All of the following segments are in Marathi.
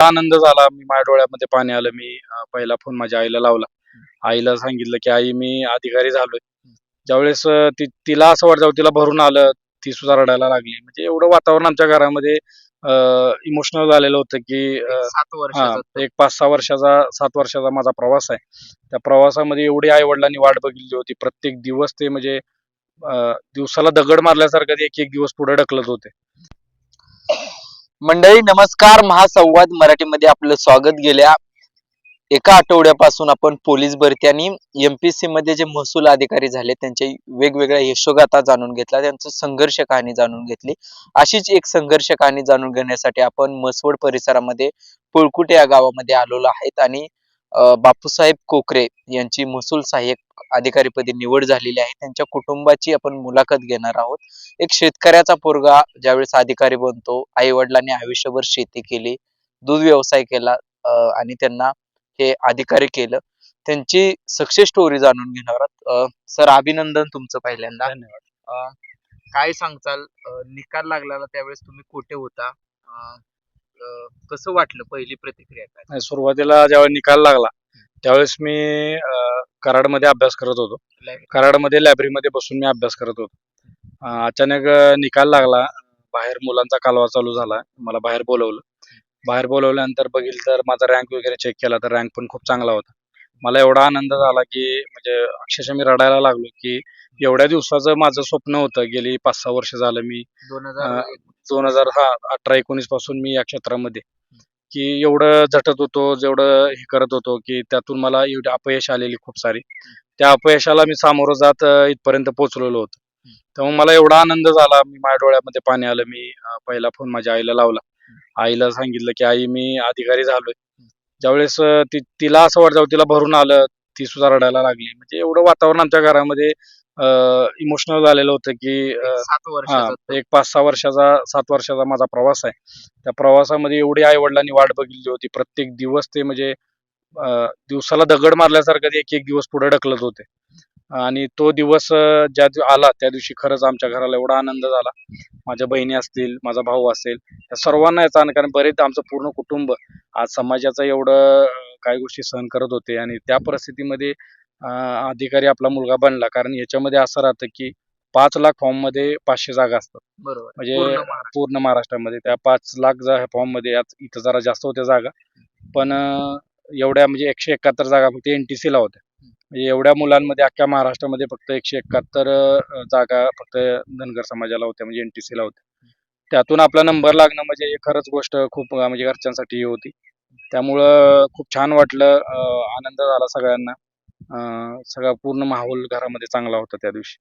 आनंद झाला. मी माझ्या डोळ्यामध्ये पाणी आलं. मी अं, पहिला फोन माझ्या आईला लावला. आईला सांगितलं की आई मी अधिकारी झालोय. ज्यावेळेस अं, ती तिला असं वाटतं तिला भरून आलं ती सुद्धा रडायला लागली. म्हणजे एवढं वातावरण आमच्या घरामध्ये इमोशनल झालेलं होतं की अं, सात हा वर्षाचा एक पाच सहा वर्षाचा सात वर्षाचा माझा प्रवास आहे. त्या प्रवासामध्ये एवढी आई वडिलांनी वाट बघितली होती. प्रत्येक दिवस ते म्हणजे अं, दिवसाला दगड मारल्यासारखं ते एक एक दिवस पुढे ढकलत होते. मंडळी नमस्कार. महासंवाद मराठीमध्ये आपलं स्वागत गेल्या एका आठवड्यापासून आपण पोलीस भरती आणि एमपीसी मध्ये जे महसूल अधिकारी झाले त्यांचे वेगवेगळ्या यशोगाथा जाणून घेतला त्यांचं संघर्ष कहाणी जाणून घेतली. अशीच एक संघर्ष कहाणी जाणून घेण्यासाठी आपण मसवड परिसरामध्ये पुळकुटे या गावामध्ये आलेलो आहेत आणि बापूसाहेब कोकरे यांची महसूल सहाय्यक अधिकारीपदी निवड झालेली आहे. त्यांच्या कुटुंबाची आपण मुलाखत घेणार आहोत. एक शेतकऱ्याचा पोरगा ज्यावेळेस अधिकारी बनतो आई वडिलांनी आयुष्यभर शेती केली दूध व्यवसाय केला आणि त्यांना हे अधिकारी केलं. त्यांची सक्सेस स्टोरी जाणून घेणार आहोत. सर अभिनंदन तुमचं पहिल्यांदा. धन्यवाद. काय सांगचाल निकाल लागलेला त्यावेळेस तुम्ही कुठे होता? अं, कसं वाटलं पहिली प्रतिक्रिया काय? नाही, सुरुवातीला ज्यावेळेस निकाल लागला त्यावेळेस मी अं, कराडमध्ये अभ्यास करत होतो. कराडमध्ये लायब्ररीमध्ये बसून मी अभ्यास करत होतो. अं, अचानक अं, निकाल लागला. बाहेर मुलांचा कालवा चालू झाला. मला बाहेर बोलवलं. बाहेर बोलवल्यानंतर बघितलं तर माझा रँक वगैरे चेक केला तर रँक पण खूप चांगला होता. मला एवढा आनंद झाला की म्हणजे अक्षरशः मी रडायला लागलो की एवढ्या दिवसाचं माझं स्वप्न होतं. गेली पाच सहा वर्ष झालं मी दोन हजार दोन हजार हा अठरा एकोणीसपासून मी या क्षेत्रामध्ये. की एवढं झटत होतो जेवढं हे करत होतो की त्यातून मला एवढी अपयश आलेली खूप सारी. त्या अपयशाला मी सामोरं जात इथपर्यंत पोहोचलेलो होतो. त्यामुळे मला एवढा आनंद झाला. मी माझ्या डोळ्यामध्ये पाणी आलं. मी पहिला फोन माझ्या आईला लावला. आईला सांगितलं की आई मी अधिकारी झालोय. ज्यावेळेस ती तिला असं वाटतं तिला भरून आलं ती सुद्धा रडायला लागली. म्हणजे एवढं वातावरण आमच्या घरामध्ये इमोशनल झालेलं होतं की सात एक पाच सहा वर्षाचा सात वर्षाचा माझा प्रवास आहे. त्या प्रवासामध्ये एवढी आई वडिलांनी वाट बघितली होती. प्रत्येक दिवस ते म्हणजे दिवसाला दगड मारल्यासारखं एक एक दिवस पुढे ढकलत होते. आणि तो दिवस ज्या आला त्या दिवशी खरंच आमच्या घराला एवढा आनंद झाला. माझ्या बहिणी असतील माझा भाऊ असेल त्या सर्वांना याचा आनंद कारण बरेच आमचं पूर्ण कुटुंब आज समाजाचं एवढं काही गोष्टी सहन करत होते. आणि त्या परिस्थितीमध्ये अधिकारी आपला मुलगा बनला. कारण याच्यामध्ये असं राहतं की पाच लाख फॉर्ममध्ये पाचशे जागा असतात. बरोबर. म्हणजे पूर्ण महाराष्ट्र. पूर्ण महाराष्ट्रामध्ये. त्या पाच लाख फॉर्ममध्ये इथं जरा जास्त होत्या जागा. पण एवढ्या म्हणजे एकशे एकाहत्तर जागा फक्त एनटीसी ला होत्या. म्हणजे एवढ्या मुलांमध्ये अख्ख्या महाराष्ट्रामध्ये फक्त एकशे एकाहत्तर जागा फक्त धनगर समाजाला होत्या. म्हणजे एनटीसी ला होत्या. त्यातून आपला नंबर लागणं म्हणजे खरंच गोष्ट खूप म्हणजे घरच्यांसाठी हे होती. त्यामुळं खूप छान वाटलं. आनंद झाला सगळ्यांना. सगळा पूर्ण माहोल घरामध्ये चांगला होता त्या दिवशी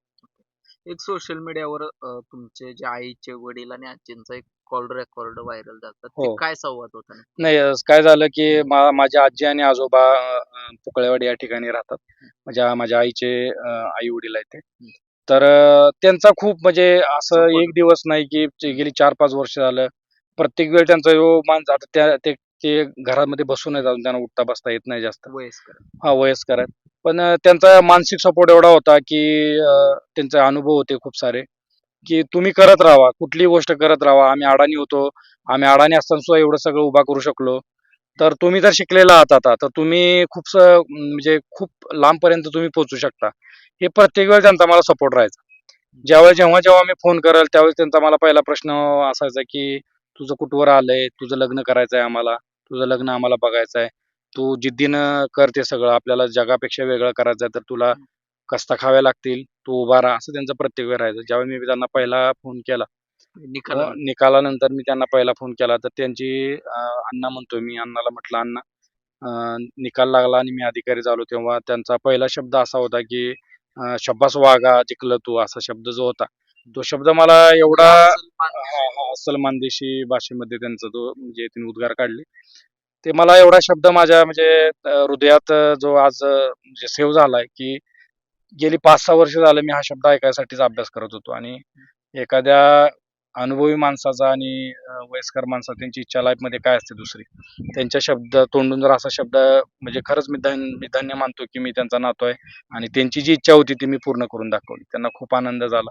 एक सोशल मीडियावर तुमचे जे आईचे वडील आणि आजींचा एक कॉल रेकॉर्ड व्हायरल झाला हो. काय संवाद होता? नाही काय झालं की माझ्या आजी आणि आजोबा पुकळेवाडी या ठिकाणी राहतात म्हणजे माझ्या आईचे आई वडील आहेत ते तर त्यांचा खूप म्हणजे असं. एक दिवस नाही की गेली चार पाच वर्ष झालं प्रत्येक वेळ त्यांचा यो माणूस आता त्या ते ते घरामध्ये बसून आहेत अजून त्यांना उठता बसता येत नाही जास्त. वयस्कर. हा वयस्कर आहेत. पण त्यांचा मानसिक सपोर्ट एवढा होता की त्यांचे अनुभव होते खूप सारे. की तुम्ही करत राहा कुठलीही गोष्ट करत राहा. आम्ही अडाणी होतो. आम्ही अडाणी असताना सुद्धा एवढं सगळं उभा करू शकलो. तर तुम्ही जर शिकलेला आहात आता तर तुम्ही खूप म्हणजे खूप लांबपर्यंत तुम्ही पोहोचू शकता. हे प्रत्येक वेळ त्यांचा मला सपोर्ट राहायचा. ज्यावेळेस जेव्हा जेव्हा मी फोन करेल त्यावेळेस त्यांचा मला पहिला प्रश्न असायचा की तुझं कुठवर आलंय? तुझं लग्न करायचंय आम्हाला? तुझं लग्न आम्हाला बघायचंय. तू जिद्दीनं कर ते सगळं. आपल्याला जगापेक्षा वेगळं करायचं तर तुला कष्ट खावे लागतील. तू उभा राहा. असं त्यांचं प्रत्येक वेळ राहायचं. ज्यावेळी मी त्यांना पहिला फोन केला निकाल. निकालानंतर मी त्यांना पहिला फोन केला. तर त्यांची अण्णा म्हणतोय मी अण्णाला म्हटलं अण्णा अं, निकाल लागला आणि मी अधिकारी झालो तेव्हा त्यांचा पहिला शब्द असा होता की शब्बास वागा जिंकलं तू असा शब्द जो होता. तो शब्द मला एवढा सलमान देशी भाषेमध्ये त्यांचा तो म्हणजे त्यांनी उद्गार काढले. ते मला एवढा शब्द माझ्या म्हणजे हृदयात जो आज म्हणजे सेव्ह झालाय की गेली पाच सहा वर्ष झालं मी हा शब्द ऐकायसाठीच अभ्यास करत होतो. आणि एखाद्या अनुभवी माणसाचा आणि वयस्कर माणसा त्यांची इच्छा लाईफमध्ये काय असते दुसरी? त्यांच्या शब्द तोंडून जर असा शब्द म्हणजे खरंच मी धन्य मी धन्य मानतो की मी त्यांचा नातो आहे आणि त्यांची जी इच्छा होती ती मी पूर्ण करून दाखवली. त्यांना खूप आनंद झाला.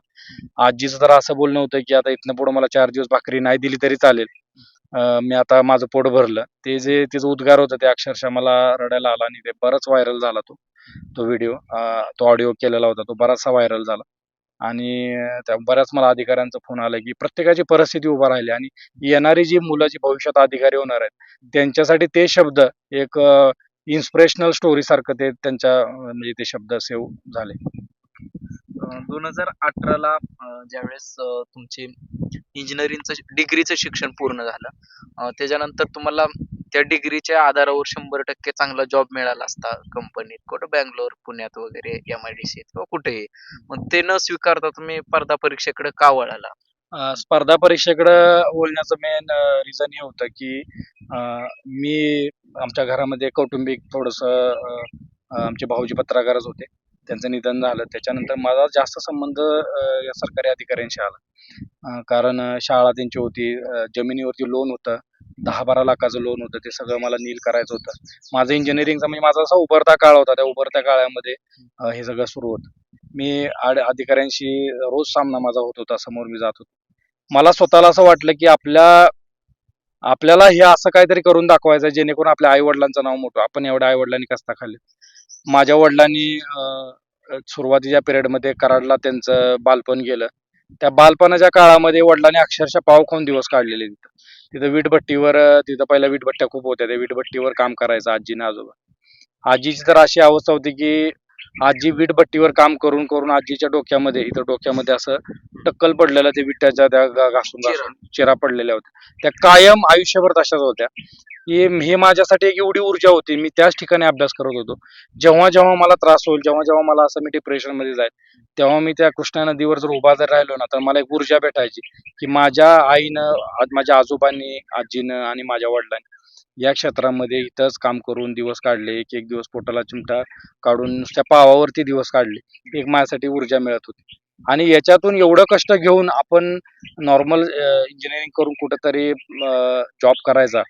आजीचं तर असं बोलणं होतं की आता इथनं पुढे मला चार दिवस भाकरी नाही दिली तरी चालेल. मी आता माझं पोट भरलं. ते जे तिचं उद्गार होतं ते अक्षरशः मला रडायला आला आणि ते बराच व्हायरल झाला तो तो व्हिडिओ. तो ऑडिओ केलेला होता तो बराचसा व्हायरल झाला. आणि त्या बऱ्याच मला अधिकाऱ्यांचा फोन आला की प्रत्येकाची परिस्थिती उभा राहिली आणि येणारी जी मुलं जी भविष्यात अधिकारी होणार आहेत त्यांच्यासाठी ते शब्द एक इन्स्पिरेशनल स्टोरी सारखं ते त्यांच्या म्हणजे ते शब्द सेव्ह झाले. दोन हजार अठराला ज्यावेळेस तुमची तुमचे इंजिनिअरिंगचं डिग्रीचं शिक्षण पूर्ण झालं. त्याच्यानंतर तुम्हाला त्या डिग्रीच्या आधारावर शंभर टक्के चांगला जॉब मिळाला असता कंपनीत कुठं? बँगलोर पुण्यात वगैरे एम आय डी सी किंवा कुठेही. मग ते न स्वीकारता तुम्ही स्पर्धा परीक्षेकडे का वळाला? अं, स्पर्धा परीक्षेकडे बोलण्याचं मेन रिझन हे होतं की अं, मी आमच्या घरामध्ये कौटुंबिक थोडस आमचे भाऊजी पत्रकारच होते. त्यांचं निधन झालं. त्याच्यानंतर माझा जास्त संबंध या सरकारी अधिकाऱ्यांशी आला. कारण शाळा त्यांची होती. जमिनीवरती लोन होतं. दहा बारा लाखाचं लोन होतं. ते सगळं मला नील करायचं होतं. माझं इंजिनिअरिंगचा म्हणजे माझा असा उभरता काळ होता. त्या उभरत्या काळामध्ये हे सगळं सुरू होतं. मी आड अधिकाऱ्यांशी रोज सामना माझा होत होता. समोर मी जात होतो. मला स्वतःला असं वाटलं की आपल्या आपल्याला हे असं काहीतरी करून दाखवायचं जेणेकरून आपल्या आई वडिलांचं नाव मोठं आपण एवढ्या आई वडिलांनी कस्ता खाल्ले माझ्या वडिलांनी सुरुवातीच्या पिरियडमध्ये कराडला त्यांचं बालपण गेलं. त्या बालपणाच्या काळामध्ये वडिलांनी अक्षरशः पाव खाऊन दिवस काढलेले तिथं. तिथं वीटभट्टीवर तिथं पहिल्या वीटभट्ट्या खूप होत्या. त्या वीटभट्टीवर काम करायचं आजीने आजोबा. आजीची तर अशी अवस्था होती की आजी वीटभट्टीवर काम करून करून आजीच्या डोक्यामध्ये इथं डोक्यामध्ये असं टक्कल पडलेलं ते विट्याच्या त्या घासून घासून चिरा पडलेल्या होत्या. त्या कायम आयुष्यभर तशाच होत्या. की हे माझ्यासाठी एक एवढी ऊर्जा होती. मी त्याच ठिकाणी अभ्यास करत होतो. जेव्हा जेव्हा मला त्रास होईल जेव्हा जेव्हा मला असं मी डिप्रेशनमध्ये जाईल तेव्हा मी त्या कृष्णा नदीवर जर उभा जर राहिलो ना तर मला एक ऊर्जा भेटायची की माझ्या आईनं आज माझ्या आजोबांनी आजीनं आणि माझ्या वडिलांनी या क्षेत्रामध्ये इथंच काम करून दिवस काढले. एक एक दिवस पोटाला चिमटा काढून नुसत्या पावावरती दिवस काढले. एक माझ्यासाठी ऊर्जा मिळत होती. आणि याच्यातून एवढं कष्ट घेऊन आपण नॉर्मल इंजिनिअरिंग करून कुठंतरी जॉब करायचा.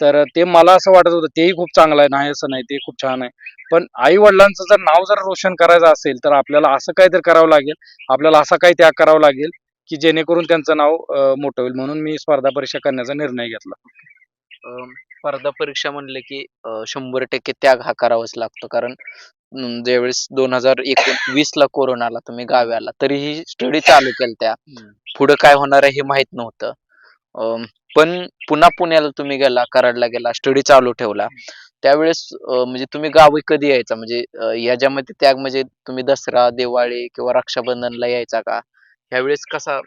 तर ते मला असं वाटत होतं तेही खूप चांगलं आहे. नाही असं नाही ते खूप छान आहे. पण आई वडिलांचं जर नाव जर रोशन करायचं असेल तर आपल्याला असं काहीतरी करावं लागेल. आपल्याला असा काही त्याग करावा लागेल की जेणेकरून त्यांचं नाव मोठं होईल. म्हणून मी स्पर्धा परीक्षा करण्याचा निर्णय घेतला. स्पर्धा परीक्षा म्हणले की शंभर टक्के त्याग हा करावाच लागतो. कारण ज्यावेळेस दोन हजार वीस ला कोरोना आला तुम्ही गावी आला तरीही स्टडी चालू केल्या त्या पुढे काय होणार आहे हे माहीत नव्हतं. अं, पण पुन्हा पुण्याला तुम्ही गेला कराडला गेला स्टडी चालू ठेवला. त्यावेळेस म्हणजे तुम्ही गावी कधी यायचा? म्हणजे याच्यामध्ये त्याग म्हणजे तुम्ही दसरा दिवाळी किंवा रक्षाबंधनला यायचा का? त्यावेळेस कसा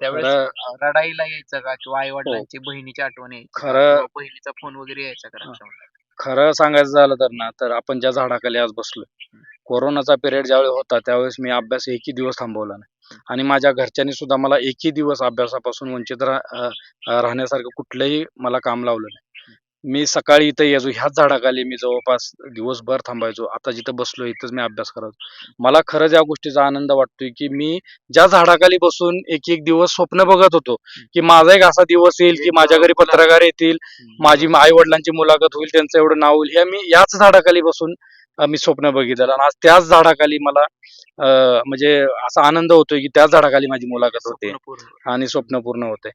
त्यावेळेस रडाईला यायचं का किंवा आई वडिलांची बहिणीची आठवण यायची बहिणीचा फोन वगैरे यायचा का रक्षाबंधन? खरं सांगायचं झालं तर ना तर आपण ज्या झाडाखाली आज बसलोय कोरोनाचा पिरियड ज्यावेळी होता त्यावेळेस मी अभ्यास एकही दिवस थांबवला नाही. आणि माझ्या घरच्यांनी सुद्धा मला एकही दिवस अभ्यासापासून वंचित राहण्यासारखं कुठलंही मला काम लावलं नाही. मी सकाळी इथं यायचो ह्याच झाडाखाली मी जवळपास दिवसभर थांबायचो. आता जिथं बसलो इथंच मी अभ्यास करायचो. मला खरंच या गोष्टीचा आनंद वाटतोय की मी ज्या झाडाखाली बसून एक एक दिवस स्वप्न बघत होतो की माझा एक असा दिवस येईल की माझ्या घरी पत्रकार येतील माझी आई वडिलांची मुलाखत होईल त्यांचं एवढं नाव होईल. हे मी याच झाडाखाली बसून मी स्वप्न बघितलं. आणि आज त्याच झाडाखाली मला म्हणजे असा आनंद होतोय की त्याच झाडाखाली माझी मुलाखत होते. आणि स्वप्न पूर्ण होते.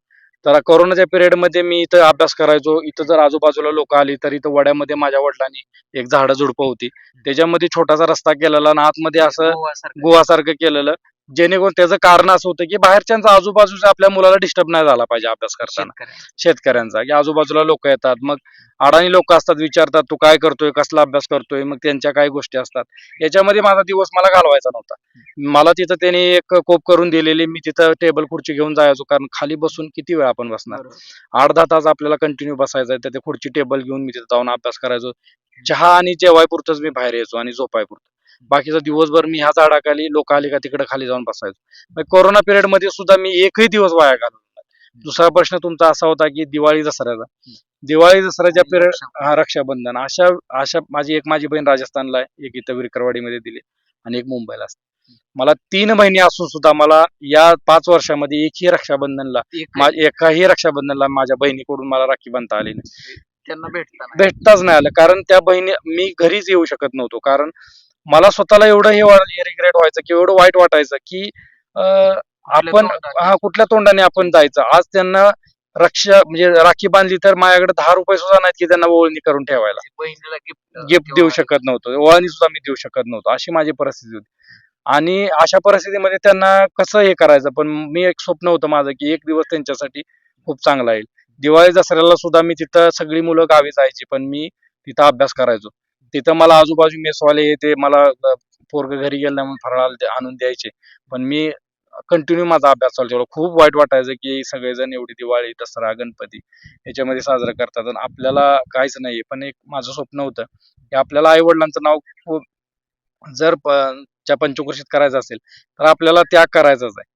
तर कोरोनाच्या पिरियडमध्ये मी इथं अभ्यास करायचो. इथं जर आजूबाजूला लोक आली तर इथं वड्यामध्ये माझ्या वडिलांनी एक झाडं झुडपं होती. त्याच्यामध्ये छोटासा रस्ता केलेला आणि आतमध्ये असं. गुहासारखं केलेलं. जेणेकरून त्याचं कारण असं होतं की बाहेरच्यांचा आजूबाजूचा आपल्या मुलाला डिस्टर्ब नाही झाला पाहिजे अभ्यास करताना. शेतकऱ्यांचं. की आजूबाजूला लोक येतात मग अडाणी लोक असतात विचारतात तू काय करतोय? कसला अभ्यास करतोय? मग त्यांच्या काय गोष्टी असतात. याच्यामध्ये माझा दिवस मला घालवायचा नव्हता. मला तिथं त्यांनी एक कोप करून दिलेली मी तिथं टेबल खुर्ची घेऊन जायचो कारण खाली बसून किती वेळ आपण बसणार. आठ दहा तास आपल्याला कंटिन्यू बसायचं आहे तर ते खुर्ची टेबल घेऊन मी तिथं जाऊन अभ्यास करायचो. चहा आणि जेवायपुरतच मी बाहेर यायचो आणि झोपायपुरतं. बाकीचा दिवसभर मी ह्या झाडाखाली लोक आली का तिकडे खाली जाऊन बसायचो. कोरोना पिरियडमध्ये सुद्धा मी एकही दिवस वाया घालवला. दुसरा प्रश्न तुमचा असा होता की दिवाळी दसऱ्याचा. दिवाळी दसऱ्याच्या पिरियड रक्षाबंधन. हा रक्षाबंधन. अशा अशा माझी एक माझी बहीण राजस्थानला आहे एक इथं विरकरवाडीमध्ये दिली आणि एक मुंबईला असते. मला तीन महिने असून सुद्धा मला या पाच वर्षामध्ये एकही रक्षाबंधनला एकाही? रक्षाबंधनला माझ्या बहिणीकडून मला राखी बांधता आली नाही. त्यांना भेटताना भेटताच नाही आलं. कारण त्या बहिणी मी घरीच येऊ शकत नव्हतो. कारण मला स्वतःला एवढं हे रिग्रेट व्हायचं की एवढं वाईट वाटायचं की आपण. हा कुठल्या तोंडाने आपण जायचं? आज त्यांना रक्षा म्हणजे राखी बांधली तर माझ्याकडे दहा रुपये सुद्धा नाहीत की त्यांना ओळणी करून ठेवायला. गिफ्ट गिफ्ट देऊ शकत नव्हतो. ओळणी सुद्धा मी देऊ शकत नव्हतो. अशी माझी परिस्थिती होती. आणि अशा परिस्थितीमध्ये त्यांना कसं हे करायचं? पण मी एक स्वप्न होतं माझं की एक दिवस त्यांच्यासाठी खूप चांगला येईल. दिवाळी दसऱ्याला सुद्धा मी तिथं सगळी मुलं गावी जायची पण मी तिथं अभ्यास करायचो. तिथं मला आजूबाजू मेसवाले ते मला पोरग घरी गेलं म्हणून फराळाला आणून द्यायचे. पण मी कंटिन्यू माझा अभ्यास चालू ठेवला. खूप वाईट वाटायचं की सगळेजण एवढी दिवाळी दसरा गणपती याच्यामध्ये साजरा करतात आणि आपल्याला काहीच नाही पण एक माझं स्वप्न होतं की आपल्याला आई वडिलांचं नाव खूप जर प- च्या पंचकृषीत करायचं असेल तर आपल्याला त्याग करायचाच आहे.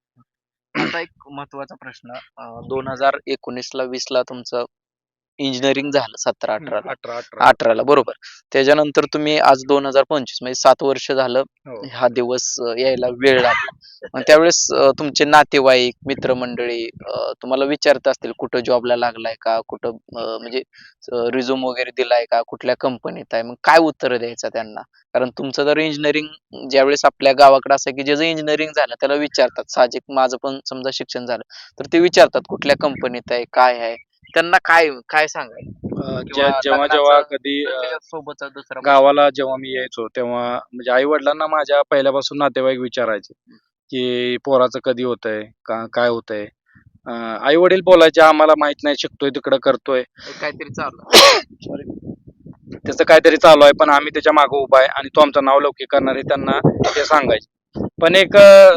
आता एक महत्त्वाचा प्रश्न दोन हजार एकोणीस ला वीस ला तुमचं इंजिनिअरिंग झालं सतरा अठराला. अठरा अठरा. अठराला बरोबर. त्याच्यानंतर तुम्ही आज दोन हजार पंचवीस म्हणजे सात वर्ष झालं हो. हा दिवस अं, यायला वेळ लागला. मग त्यावेळेस अं, तुमचे नातेवाईक मित्रमंडळी अं, तुम्हाला विचारत असतील कुठं जॉबला लागलाय का? कुठं अं, म्हणजे रिझ्यूम वगैरे दिलाय का? कुठल्या कंपनीत आहे? मग काय उत्तर द्यायचं त्यांना? कारण तुमचं जर इंजिनिअरिंग ज्यावेळेस आपल्या गावाकडे असं की ज्याचं इंजिनिअरिंग झालं त्याला विचारतात. साहजिक माझं पण समजा शिक्षण झालं तर ते विचारतात कुठल्या कंपनीत आहे? काय आहे? त्यांना काय काय सांगाय अ, जे- जेव्हा जेव्हा कधी अ, सोबतचा दुसरा गावाला जेव्हा मी यायचो तेव्हा म्हणजे आई वडिलांना माझ्या पहिल्यापासून नातेवाईक विचारायचे की पोराचं कधी होतंय? का काय होतंय? आई वडील बोलायचे आम्हाला माहीत नाही शिकतोय तिकडं करतोय. काहीतरी चालू सॉरी त्याचं काहीतरी चालू आहे पण आम्ही त्याच्यामागे उभा आहे आणि तो आमचं नाव लौकिक करणार आहे त्यांना ते सांगायचे. पण एक अ,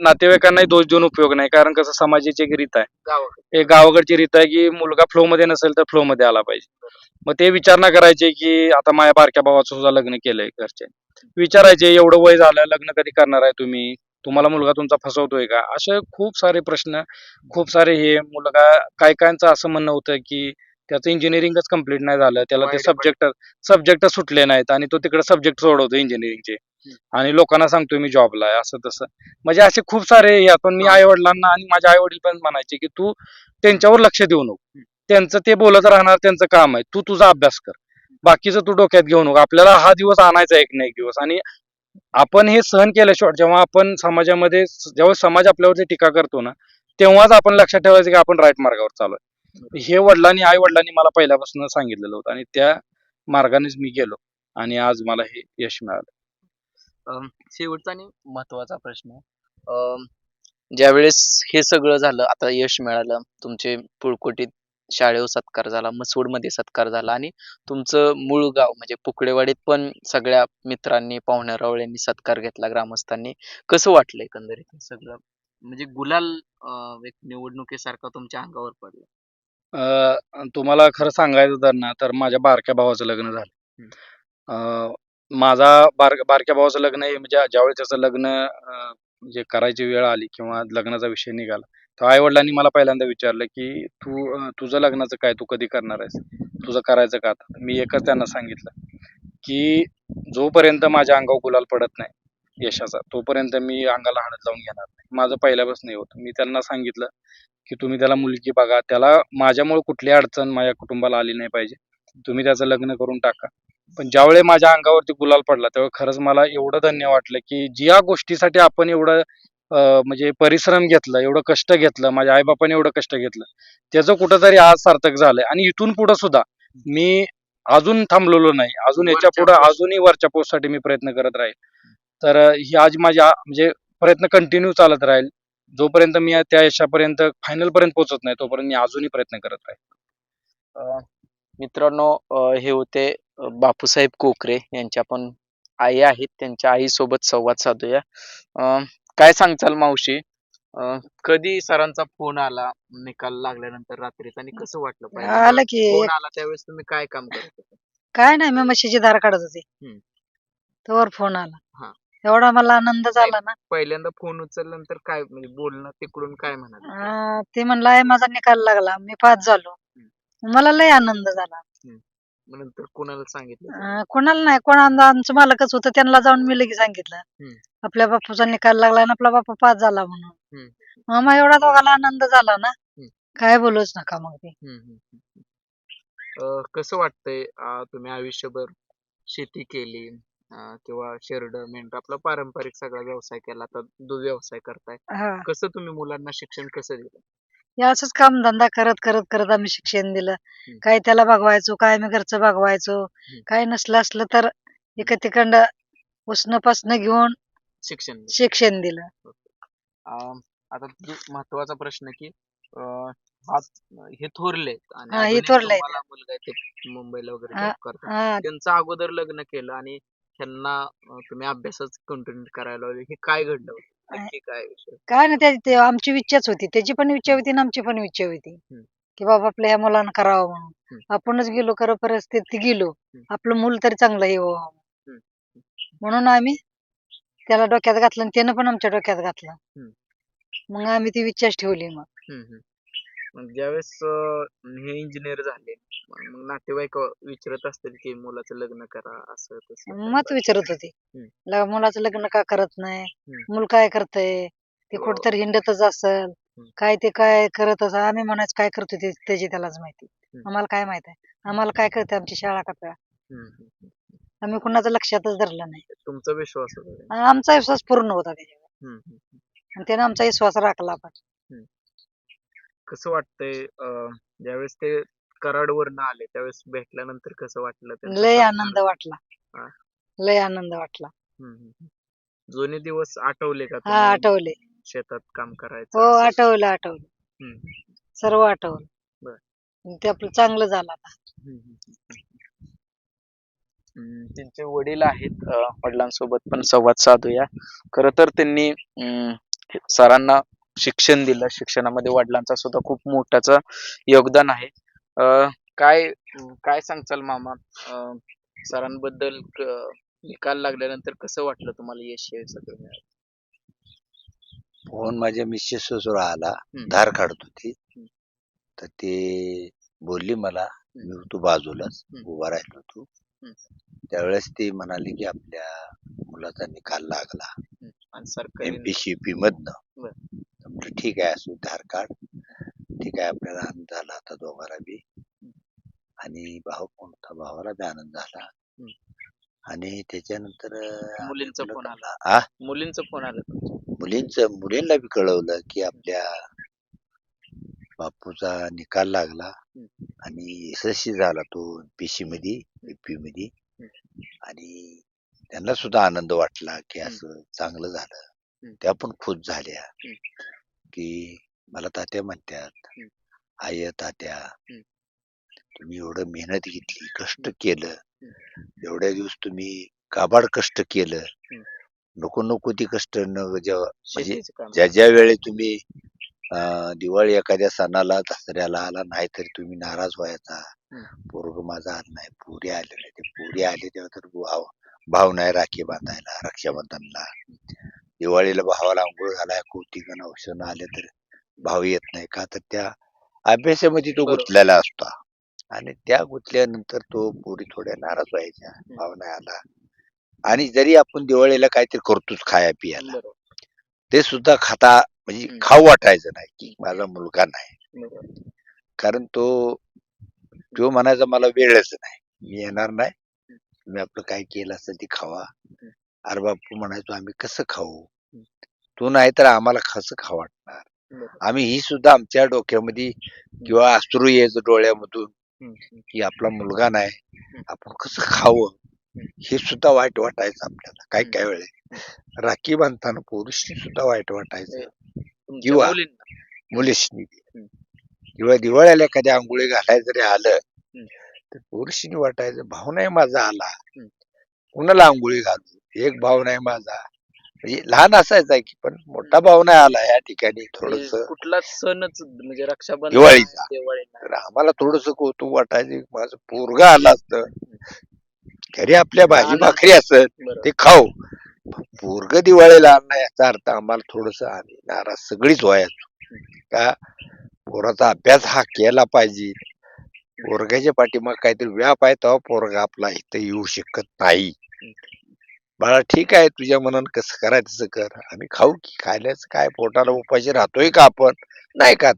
नातेवाईकांनाही दोष देऊन उपयोग नाही कारण कसं समाजाची एक रीत आहे. गावाकडे एक गावाकडची रीत आहे की मुलगा फ्लो मध्ये नसेल तर फ्लो मध्ये आला पाहिजे. मग ते विचारणा करायचे की आता माझ्या बारक्या भावाचं सुद्धा लग्न केलंय घरचे. विचारायचे एवढं वय झालं लग्न कधी करणार आहे तुम्ही? तुम्हाला मुलगा तुमचा फसवतोय का? असे खूप सारे प्रश्न खूप सारे हे मुलगा काय कायचं असं म्हणणं होतं की त्याचं इंजिनिअरिंगच कंप्लीट नाही झालं. त्याला ते. सब्जेक्ट सब्जेक्ट सुटले नाहीत आणि तो तिकडे सब्जेक्ट सोडवतो इंजिनिअरिंगचे आणि लोकांना सांगतोय मी जॉबला आहे असं तसं. म्हणजे असे खूप सारे हे आपण मी आई वडिलांना आणि माझे आई वडील पण म्हणायचे की तू त्यांच्यावर लक्ष देऊ नको. त्यांचं ते बोलत राहणार त्यांचं काम आहे. तू तुझा अभ्यास कर. बाकीचं तू डोक्यात घेऊ नको. आपल्याला हा दिवस आणायचा एक ना एक दिवस. आणि आपण हे सहन केल्याशिवाय जेव्हा आपण समाजामध्ये जेव्हा समाज आपल्यावरती टीका करतो ना तेव्हाच आपण लक्षात ठेवायचं की आपण राईट मार्गावर चालू आहे हे वडिलांनी आई वडिलांनी मला पहिल्यापासून सांगितलेलं होतं. आणि त्या मार्गानेच मी गेलो. आणि आज मला हे यश मिळालं. अं, शेवटचा आणि महत्त्वाचा प्रश्न अं, ज्यावेळेस हे सगळं झालं आता यश मिळालं तुमचे पुळकोटीत शाळेवर सत्कार झाला मध्ये सत्कार झाला आणि तुमचं मूळ गाव म्हणजे पुकडेवाडीत पण सगळ्या मित्रांनी पाहुण्या रावळ्यांनी सत्कार घेतला ग्रामस्थांनी. कसं वाटलं एकंदरीत हे सगळं? म्हणजे गुलाल अं, एक निवडणुकीसारखा तुमच्या अंगावर पडला. अं, तुम्हाला खरं सांगायचं तर ना तर माझ्या बारक्या भावाचं लग्न झालं. अं, माझा बार बारक्या भावाचं लग्न हे म्हणजे ज्यावेळी त्याचं लग्न अं, म्हणजे करायची वेळ आली किंवा लग्नाचा विषय निघाला तर आई वडिलांनी मला पहिल्यांदा विचारलं की तू अं, तुझं लग्नाचं काय? तू कधी करणार आहेस? तुझं करायचं का? आता मी एकच त्यांना सांगितलं की जोपर्यंत माझ्या अंगावर गुलाल पडत नाही यशाचा तोपर्यंत मी अंगाला हळद लावून घेणार नाही. माझं पहिल्यापासून हे होतं. मी त्यांना सांगितलं की तुम्ही त्याला मुलगी बघा. त्याला माझ्यामुळे कुठली अडचण माझ्या कुटुंबाला आली नाही पाहिजे. तुम्ही त्याचं लग्न करून टाका. पण ज्यावेळी माझ्या अंगावरती गुलाल पडला तेव्हा खरंच मला एवढं धन्य वाटलं की ज्या गोष्टीसाठी आपण एवढं म्हणजे परिश्रम घेतलं एवढं कष्ट घेतलं माझ्या आईबापाने एवढं कष्ट घेतलं त्याचं कुठंतरी आज सार्थक झालंय. आणि इथून पुढे सुद्धा मी अजून थांबलेलो नाही. अजून याच्यापुढे. अजूनही वरच्या पोस्टसाठी मी प्रयत्न करत राहील. तर ही आज माझ्या म्हणजे प्रयत्न कंटिन्यू चालत राहील. जोपर्यंत मी त्या यशापर्यंत फायनल पर्यंत पोहोचत नाही तोपर्यंत मी अजूनही प्रयत्न करत राहील. मित्रांनो हे होते बापूसाहेब कोकरे यांच्या पण आई आहेत. त्यांच्या आईसोबत संवाद साधूया. अं, काय सांगचाल मावशी? अं, कधी सरांचा फोन आला निकाल लागल्यानंतर रात्रीचा आणि कसं वाटलं? की. फोन आला त्यावेळेस तुम्ही काय काम करत होता? काय नाही मी म्हशीची धार काढत होते. हम्म. तोवर फोन आला. हा. एवढा मला आनंद झाला ना. पहिल्यांदा फोन उचलल्यानंतर काय म्हणजे बोलणं तिकडून काय म्हणाल? अं, ते म्हणलाय माझा निकाल लागला. मी पास झालो. मला लय आनंद झाला. मग नंतर कोणाला सांगितलं अं, कोणाला नाही. कोणा आमचं मालकच होतं. त्यांना जाऊन मी लगेच सांगितलं. हम्म. आपल्या बापूचा निकाल लागला आणि आपला बापू पास झाला म्हणून. हम्म. मामा एवढा दोघाला आनंद झाला ना? हम्म. काय बोलूच नका मग ते. हम्म, हम्म, हम्म, हम्म. अं, कसं वाटतंय? अं, तुम्ही आयुष्यभर शेती केली अं, किंवा शेरड मेंढर आपला पारंपरिक सगळा व्यवसाय केला आता दूध व्यवसाय करताय. हा. कसं तुम्ही मुलांना शिक्षण कसं दिलं? हे असंच काम धंदा करत करत करत आम्ही शिक्षण दिलं. काय त्याला भागवायचो काय आम्ही घरचं भागवायचो काय नसलं असलं तर इकडं तिकडं उसनं पासनं घेऊन शिक्षण शिक्षण दिलं. अं, आता जो महत्त्वाचा प्रश्न की अं, हा हे थोरले आणि हा, हे अजून एक थोरले आहेत. तुम्हाला मुलगा आहे ते मुंबईला वगैरे हा, करतात. हा. त्यांचं अगोदर लग्न केलं आणि त्यांना तुम्ही अभ्यासच कंटिन्यू करायला लावले. हे काय घडलं नक्की काय विषय काय ना त्या- ते आमची इच्छाच होती त्याची पण इच्छा होती आणि आमची पण इच्छा होती. की बाबा आपल्या ह्या मुलांना करावं म्हणून. आपणच गेलो खरं परिस्थिती गेलो. आपलं मूल तरी चांगलं हे व्हावं. म्हणून आम्ही त्याला डोक्यात घातलं आणि त्यानं पण आमच्या डोक्यात घातलं. मग आम्ही ती इच्छाच ठेवली मग. मग ज्यावेळेस हे इंजिनियर झाले मग नातेवाईक विचारत असतील की मुलाचं लग्न करा असं तसं मत विचारत होती. हम्म. ल- मुलाचं लग्न का करत नाही? हम्म. मूल काय करतय? ते हो. कुठतरी हिंडतच असल. काय ते काय करत असं आम्ही म्हणायचं काय करतो ते त्याची त्यालाच माहिती. हम्म. आम्हाला काय माहीत आहे? आम्हाला काय कळतं आमची शाळा का हम्म, हम्म, हम्म. आम्ही कुणाचं लक्षातच धरलं नाही. तुमचा विश्वास होता आणि आमचा विश्वास पूर्ण होता त्याच्यावर. हम्म, हम्म, हम्म. आणि त्याने आमचा विश्वास राखला पण. कसं वाटतंय अं, ज्यावेळेस ते कराडवरनं आले त्यावेळेस भेटल्यानंतर कसं वाटलं त्यांचा लय? आनंद वाटला हा. लय आनंद वाटला. जुने दिवस आठवले का हा तुम्हाला? आठवले शेतात काम करायचं हो असं? आठवलं आठवलं सर्व आठवलं बर. आणि ते आपलं चांगलं झालं आता त्यांचे वडील आहेत अं, वडिलांसोबत पण संवाद साधूया खर तर त्यांनी अं, सरांना शिक्षण दिलं शिक्षणामध्ये वडिलांचा सुद्धा खूप मोठाचं योगदान आहे अं, काय काय सांगचाल मामा अं, सरांबद्दल क- निकाल लागल्यानंतर कसं वाटलं तुम्हाला यश हे सगळं मिळालं? फोन माझ्या मिसेस वर आला हम्म. धार काढत होती हम्म. तर ते बोलली मला. मी होतो बाजूलाच हम्म. उभा राहिलो हम्म. त्यावेळेस ती म्हणाली की आपल्या मुलाचा निकाल लागला आणि सरकारी एमपीसीपी मधनं. बर. ठीक आहे असू धार काढ. ठीक आहे आपल्याला आनंद झाला आता दोघाला बी. आणि भाऊ मोठा भावाला बी आनंद झाला. हम्म. आणि त्याच्यानंतर अं, मुलींचा फोन आला. आ? मुलींचा फोन आला? मुलींचं मुलींना बी कळवलं की आपल्या बापूचा निकाल लागला. आणि यशस्वी झाला तो पीसी मध्ये मध्ये आणि त्यांना सुद्धा आनंद वाटला की असं चांगलं झालं. त्या पण खुश झाल्या. की मला तात्या म्हणतात. आय तात्या. तुम्ही एवढं मेहनत घेतली कष्ट केलं. एवढ्या दिवस तुम्ही काबाड कष्ट केलं. नको नको ती कष्ट न जेव्हा म्हणजे ज्या ज्या वेळी तुम्ही अं, दिवाळी एखाद्या सणाला दसऱ्याला आला नाही तरी तुम्ही नाराज व्हायचा. पोरग माझा आला नाही पुरी आले नाही. ते पुरी आले तेव्हा तर भाव नाही राखी बांधायला रक्षाबंधनला. दिवाळीला भावाला आंघोळ घालाय कौतिकन औषण आले तर भाव येत नाही का? तर त्या अभ्यासामध्ये तो. गुंतलेला असतो. आणि त्या गुंतल्यानंतर तो पुरी थोड्या नाराज व्हायच्या भाव नाही आला आणि जरी आपण दिवाळीला काहीतरी करतोच खाया पियाला ते सुद्धा खाता म्हणजे. खाऊ वाटायचं नाही की माझा मुलगा नाही. कारण तो तो म्हणायचा मला वेळच नाही. मी येणार नाही. तुम्ही आपलं काय केलं असेल ते खावा. अरे बापू म्हणायचो आम्ही कसं खाऊ? तू नाही तर आम्हाला कसं खाऊ वाटणार? आम्ही ही सुद्धा आमच्या डोक्यामध्ये किंवा अश्रू यायचं डोळ्यामधून. की आपला मुलगा नाही. आपण कसं खावं? हे. सुद्धा वाईट वाटायचं आपल्याला काय काय वेळे राखी बांधताना पुरुषनी सुद्धा वाईट वाटायचं. किंवा- हम्म. किंवा दिवाळ्याला एखाद्या आंघोळी घालायला जरी आलं. तर पुरुषनी वाटायचं भाव नाही माझा आला. कुणाला आंघोळी घालू एक भाव नाही माझा म्हणजे लहान असायचा की पण मोठा भाव नाही आला या ठिकाणी थोडस म्हणजे कुठलाच सणच म्हणजे रक्षाबंधन दिवाळीचा. नाही. तर आम्हाला थोडस कौतुक वाटायचं माझं पोरगा आला असतं घरी आपल्या भाजी. भाकरी असत बरोबर ते खाऊ पोरग दिवाळीला आणणं याचा अर्थ आम्हाला थोडस आम्ही नाराज सगळीच व्हायचो का पोराचा अभ्यास हा केला पाहिजे पोरग्याच्या पाठीमाग काहीतरी व्याप आहे तेव्हा पोरगा आपला इथं येऊ शकत नाही. बाळा ठीक आहे तुझ्या मनानं कसं करायचं तसं कर. आम्ही खाऊ की खायलाच काय पोटाला उपाशी राहतोय का आपण? नाही का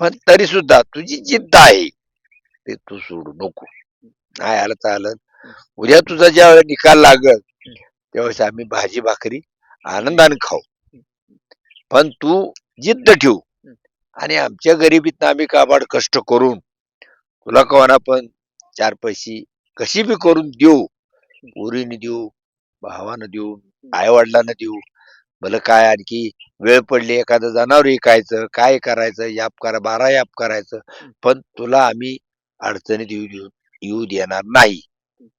पण तरी सुद्धा तुझी जिद्द आहे. ते तू सोडू नको. नाही आलं तर आलं. उद्या तुझा ज्या वेळेला निकाल लागल त्यावेळेस आम्ही भाजी भाकरी आनंदाने खाऊ. पण तू जिद्द ठेव. आणि आमच्या गरिबीतनं आम्ही काबाड कष्ट करून तुला कवाना पण चार पैसे कशी बी करून देऊ. पोरीने देऊ भावानं देऊ आई वडिलांना देऊ. भलं काय आणखी वेळ पडली एखादं जनावर विकायचं काय करायचं याप करा बारा याप करायचं. पण तुला आम्ही अडचणीत येऊ देऊ येऊ देणार नाही.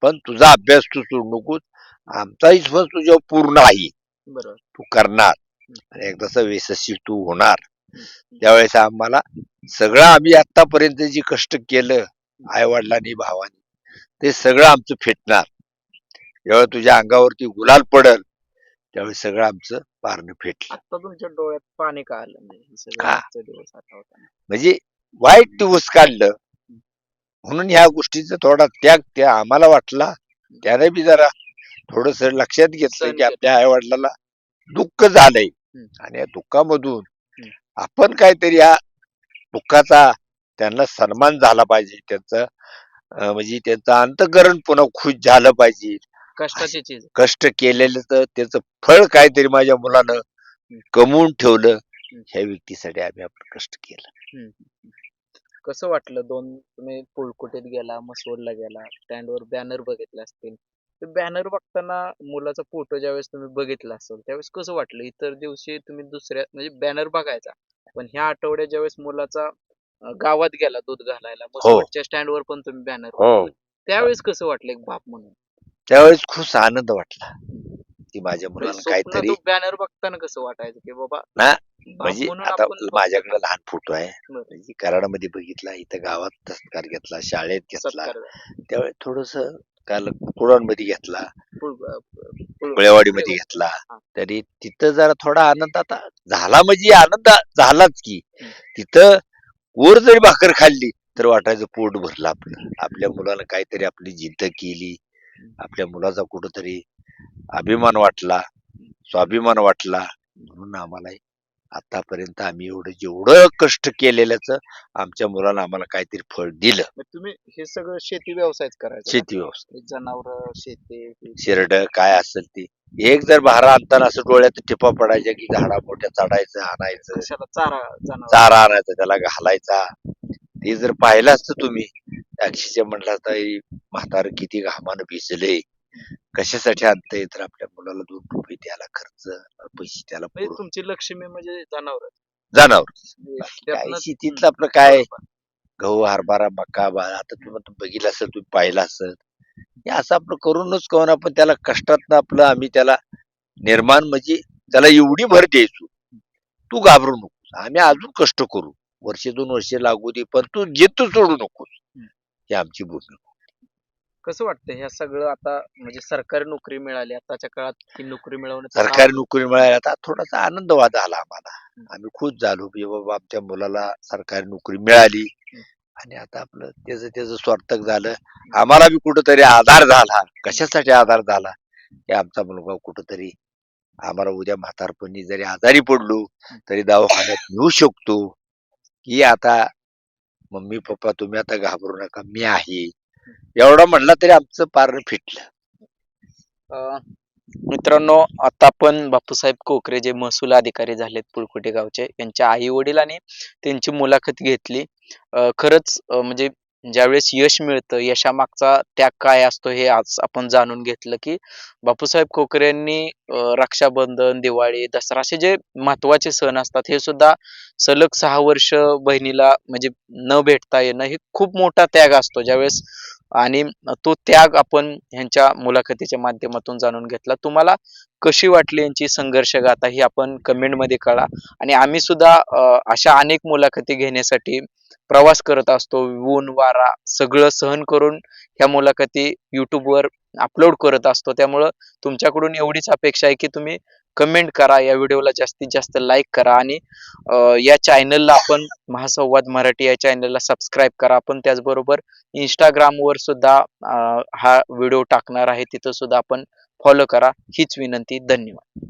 पण तुझा अभ्यास तू सोडू नकोस. आमचा विश्वास तुझ्यावर पूर्ण आहे. तू करणार. आणि एकदाचा यशस्वी तू होणार. त्यावेळेस आम्हाला सगळं आम्ही आतापर्यंत जे कष्ट केलं आई वडिलांनी भावानी ते सगळं आमचं फेटणार. जेव्हा तुझ्या अंगावरती गुलाल पडल त्यावेळेस सगळं आमचं पारणं फेटलं. आता तुमच्या डोळ्यात पाणी का आलं नाही? सगळं हा. आजचा दिवस आठवताना. म्हणजे वाईट दिवस काढलं म्हणून ह्या गोष्टीचा थोडा त्याग त्या आम्हाला वाटला. त्याने बी जरा थोडस लक्षात घेतलं की आपल्या आई वडिलाला दुःख झालंय. आणि या दुःखामधून. आपण काहीतरी या दुःखाचा त्यांना सन्मान झाला पाहिजे. त्यांचं म्हणजे त्यांचं अंतकरण पुन्हा खुश झालं पाहिजे. कष्टाची चीज. कष्ट केलेलं तर त्याचं फळ काहीतरी माझ्या मुलानं कमवून ठेवलं. ह्या व्यक्तीसाठी आम्ही आपलं कष्ट केलं. कसं वाटलं दोन तुम्ही पुळकुटीत गेला मसवडला गेला स्टँडवर बॅनर बघितले असतील. बॅनर बघताना मुलाचा फोटो ज्यावेळेस तुम्ही बघितला असेल त्यावेळेस कसं वाटलं? इतर दिवशी तुम्ही दुसऱ्या म्हणजे बॅनर बघायचा. पण ह्या आठवड्यात ज्यावेळेस मुलाचा अं, गावात गेला दूध घालायला मसवडच्या स्टँडवर पण तुम्ही बॅनर हो. त्यावेळेस कसं वाटलं एक बाप म्हणून? त्यावेळेस खूप आनंद वाटला की माझ्या मुलाला काहीतरी बॅनर बघताना कसं वाटायचं की बाबा ना, बाप म्हणजे म्हणून आता आपण माझ्याकडे लहान फोटो आहे. बरं. म्हणजे कराडामध्ये बघितला इथं गावात सत्कार घेतला शाळेत घेतला. सत्कार त्यावेळेस थोडस काल कुडांमध्ये घेतला. गुळेवाडीमध्ये घेतला. तरी तिथं जरा थोडा आनंद आता झाला म्हणजे आनंद झालाच की. तिथं वर जरी भाकर खाल्ली तर वाटायचं पोट भरलं आपलं. आपल्या मुलाला काहीतरी आपली जिद्द केली. आपल्या मुलाचा कुठंतरी अभिमान वाटला स्वाभिमान वाटला म्हणून आम्हाला आतापर्यंत आम्ही एवढं जेवढं कष्ट केलेल्याच आमच्या मुलाला आम्हाला काहीतरी फळ दिलं. मग तुम्ही हे सगळं शेती व्यवसायच करायचं शेती व्यवस्था जनावर शेती शिरड काय असेल ते. एक जर भारा आणताना असं डोळ्यात टिपा पडायच्या की झाडा मोठ्या चढायचं आणायचं. कशाला चारा जनावर? चारा आणायचा त्याला घालायचा. ते जर पाहिलं असतं तुम्ही तर ही म्हातार किती घामानं भिजले कशासाठी आणतंय तर आपल्या मुलाला? दोन रुपये द्यायला खर्च पैसे त्याला म्हणजे पुरवून. तुमची लक्ष्मी म्हणजे जनावर. जनावर. काय? शेतीतलं आपलं काय? गहू हरभरा मका बा आता तुम्ही बघितलं असेल तुम्ही पाहिलं असेल. हे असं आपलं करूनच करून आपण त्याला कष्टातनं आपलं आम्ही त्याला निर्माण म्हणजे त्याला एवढी भर द्यायचो. तू घाबरू नकोस. आम्ही अजून कष्ट करू. वर्षे दोन वर्षे लागू दे पण तू जिद्द सोडू नकोस. ही आमची भूमिका. कसं वाटतं ह्या सगळं आता म्हणजे सरकारी नोकरी मिळाली आताच्या काळात ही नोकरी मिळवणं सरकारी नोकरी मिळायला आता थोडासा आनंद वाद आला आम्हाला. आम्ही खुश झालो की बाबा आमच्या मुलाला सरकारी नोकरी मिळाली आणि आता आपलं त्याचं त्याचं स्वार्थक झालं. आम्हाला बी कुठंतरी आधार झाला. कशासाठी आधार झाला? की आमचा मुलगा कुठंतरी आम्हाला उद्या म्हातारपणी जरी आजारी पडलो तरी दवाखान्यात नेऊ शकतो. की आता मम्मी पप्पा तुम्ही आता घाबरू नका मी आहे. एवढा म्हणला तरी आमचं पारण फिटलं. मित्रांनो आता आपण बापूसाहेब कोकरे जे महसूल अधिकारी झालेत पुळकुटे गावचे यांच्या आई वडील आणि त्यांची मुलाखत घेतली. खरंच म्हणजे ज्यावेळेस यश मिळतं यशामागचा त्याग काय असतो हे आज आपण जाणून घेतलं की बापूसाहेब कोकरे यांनी रक्षाबंधन दिवाळी दसरा असे जे महत्त्वाचे सण असतात हे सुद्धा सलग सहा वर्ष बहिणीला म्हणजे न भेटता येणं हे खूप मोठा त्याग असतो. ज्यावेळेस आणि तो त्याग आपण ह्यांच्या मुलाखतीच्या माध्यमातून जाणून घेतला. तुम्हाला कशी वाटली यांची संघर्ष गाथा ही आपण कमेंटमध्ये कळा. आणि आम्ही सुद्धा अशा अनेक मुलाखती घेण्यासाठी प्रवास करत असतो. ऊन वारा सगळं सहन करून ह्या मुलाखती युट्यूबवर वर अपलोड करत असतो. त्यामुळं तुमच्याकडून एवढीच अपेक्षा आहे की तुम्ही कमेंट करा. या व्हिडिओला जास्तीत जास्त लाईक करा आणि या चॅनलला आपण महासंवाद मराठी या चॅनलला सबस्क्राईब करा. आपण त्याचबरोबर इंस्टाग्राम वर सुद्धा हा व्हिडिओ टाकणार आहे. तिथं सुद्धा आपण फॉलो करा. हीच विनंती. धन्यवाद.